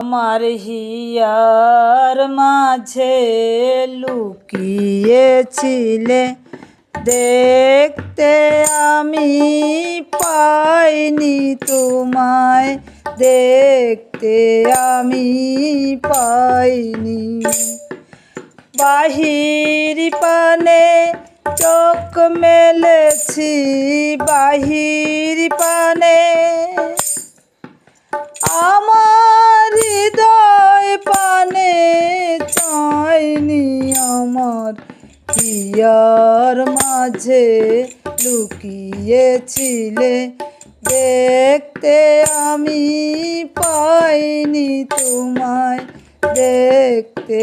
আমার হিয়ার মাঝে লুকিয়েছিলে। দেখতে আমি পাইনি তোমায়। দেখতে আমি পাইনি। বাহির পানে চোখ মেলেছি, বাহির পানে হিয়ার মাঝে লুকিয়েছিলে দেখতে আমি পাইনি তোমায় দেখতে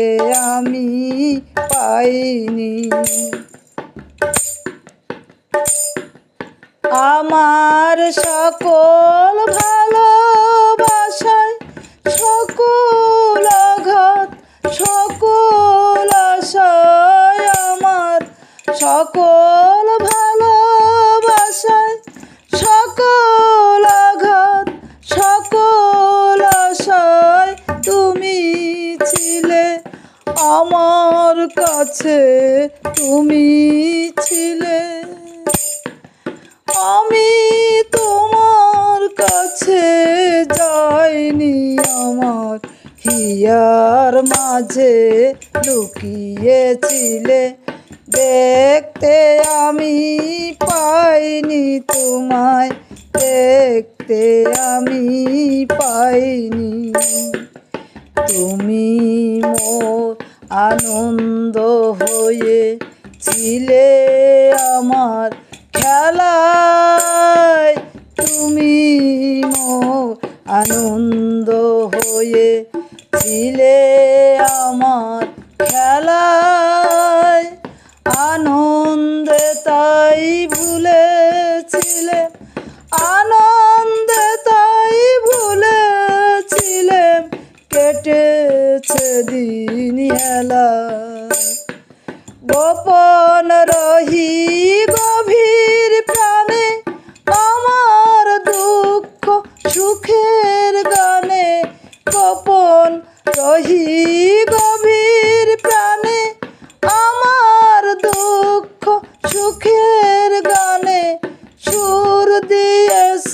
আমি পাইনি। আমার সকল সকল ভালোবাসায় সকল আঘাত, সকল আশায় তুমি ছিলে আমার কাছে, তুমি ছিলে। আমি তোমার কাছে যাইনি আমার হিয়ার মাঝে, লুকিয়েছিলে দেখতে আমি পাইনি তোমায়, দেখতে আমি পাইনি। তুমি মোর আনন্দ হয়ে ছিলে আমার খেলায়। তুমি মোর আনন্দ হয়ে ছিলে দিন গোপন রহি গভীর প্রাণে, আমার দুঃখ সুখের গানে। গোপন রহি গভীর প্রাণে, আমার দুঃখ সুখের গানে। সুর দিয়েছ